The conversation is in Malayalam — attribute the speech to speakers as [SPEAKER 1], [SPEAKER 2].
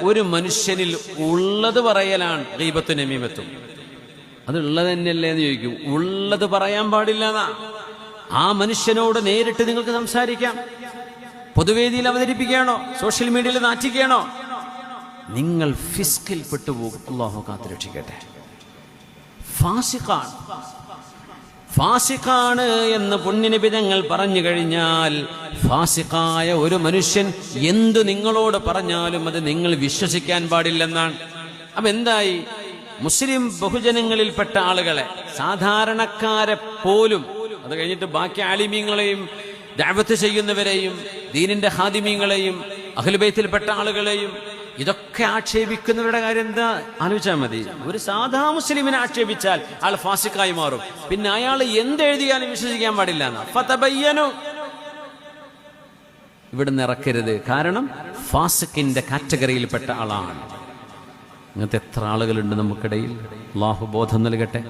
[SPEAKER 1] ഒരു മനുഷ്യനിൽ ഉള്ളത് പറയലാണ് ഗീബത്തു നമീമത്തും. അത് ഉള്ളത് തന്നെയല്ലേ എന്ന് ചോദിക്കും. ഉള്ളത് പറയാൻ പാടില്ല ആ മനുഷ്യനോട് നേരിട്ട് നിങ്ങൾക്ക് സംസാരിക്കാം. പൊതുവേദിയിൽ അവതരിപ്പിക്കുകയാണോ? സോഷ്യൽ മീഡിയയിൽ നാറ്റിക്കുകയാണോ? നിങ്ങൾ ഫിസ്കിൽ പെട്ടുപോകും. അള്ളാഹു കാത്തുരക്ഷിക്കട്ടെ. ഫാസിഖാണ്. ഫാസിഖാണ് എന്ന് പുണ്യനബി ഞങ്ങൾ പറഞ്ഞു കഴിഞ്ഞാൽ ഫാസിഖായ ഒരു മനുഷ്യൻ എന്തു നിങ്ങളോട് പറഞ്ഞാലും അത് നിങ്ങൾ വിശ്വസിക്കാൻ പാടില്ലെന്നാണ്. അപ്പൊ എന്തായി? മുസ്ലിം ബഹുജനങ്ങളിൽപ്പെട്ട ആളുകളെ സാധാരണക്കാരെ പോലും അത് കഴിഞ്ഞിട്ട് ബാക്കി ആലിമീങ്ങളെയും ദാവത്ത് ചെയ്യുന്നവരെയും ദീനിന്റെ ഹാദിമീങ്ങളെയും അഖിൽബൈത്തിൽപ്പെട്ട ആളുകളെയും ഇതൊക്കെ ആക്ഷേപിക്കുന്നവരുടെ കാര്യം എന്താ? ആലോചിച്ചാൽ മതി. ഒരു സാധാ മുസ്ലിമിനെ ആക്ഷേപിച്ചാൽ ആൾ ഫാസിക്കായി മാറും. പിന്നെ അയാൾ എന്തെഴുതിയാലും വിശ്വസിക്കാൻ പാടില്ല ഫതബയ്യനു. ഇവിടെ ഇറക്കരുത്. കാരണം ഫാസിക്കിന്റെ കാറ്റഗറിയിൽപ്പെട്ട ആളാണ്. ഇങ്ങനത്തെ എത്ര ആളുകളുണ്ട് നമുക്കിടയിൽ? അള്ളാഹു ബോധം നൽകട്ടെ.